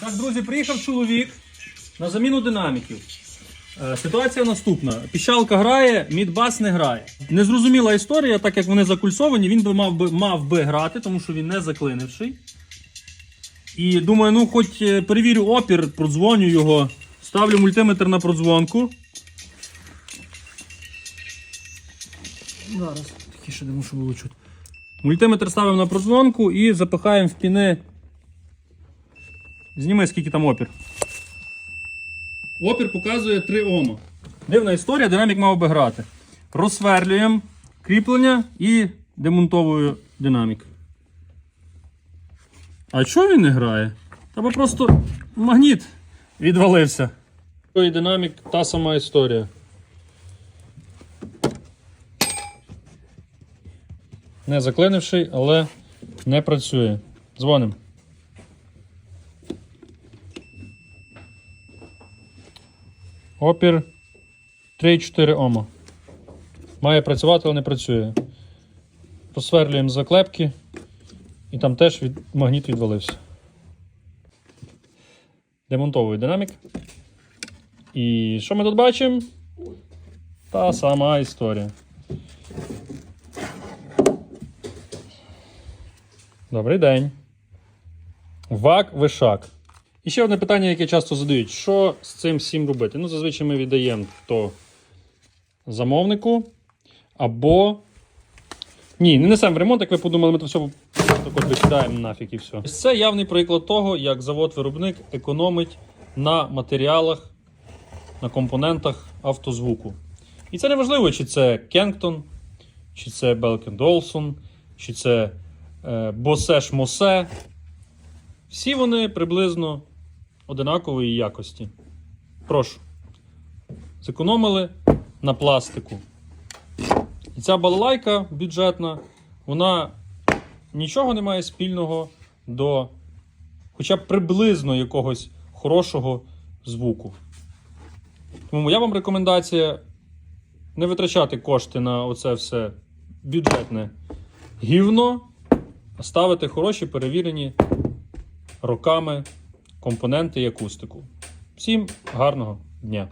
Так, друзі, приїхав чоловік на заміну динаміків. Е, Ситуація наступна: піщалка грає, мідбас не грає. Незрозуміла історія, так як вони закульсовані, він би мав би мав би грати, тому що він не заклинивший. І думаю, ну хоч е, перевірю опір, продзвоню його, ставлю мультиметр на продзвонку. Зараз, тихіше, не мушу було чути. Мультиметр ставимо на продзвонку і запихаємо в піни. Зніми, скільки там опір. Опір показує 3 Ома. Дивна історія, динамік мав би грати. Розсверлюємо кріплення і демонтовую динамік. А чого він не грає? Та просто магніт відвалився. І динамік та сама історія. Не заклинивший, але не працює. Дзвоним. Опір 3,4 Ома. Має працювати, але не працює. Просверлюємо заклепки, і там теж від... магніт відвалився. Демонтовую динамік. І що ми тут бачимо? Та сама історія. Добрий день. Вак вишак. І ще одне питання, яке часто задають: що з цим всім робити? Ну, зазвичай ми віддаємо то замовнику або. Ні, не несемо в ремонт, як ви подумали, ми то все так от викидаємо нафіг і все. Це явний приклад того, як завод-виробник економить на матеріалах, на компонентах автозвуку. І це не важливо, чи це Кенктон, чи це Belkin Olufsen, чи це е, Bose Mose. Всі вони приблизно одинакової якості. Прошу. Зекономили на пластику. І ця балалайка бюджетна, вона нічого не має спільного до хоча б приблизно якогось хорошого звуку. Тому моя вам рекомендація не витрачати кошти на оце все бюджетне гівно, а ставити хороші перевірені роками компоненти і акустику. Всім гарного дня!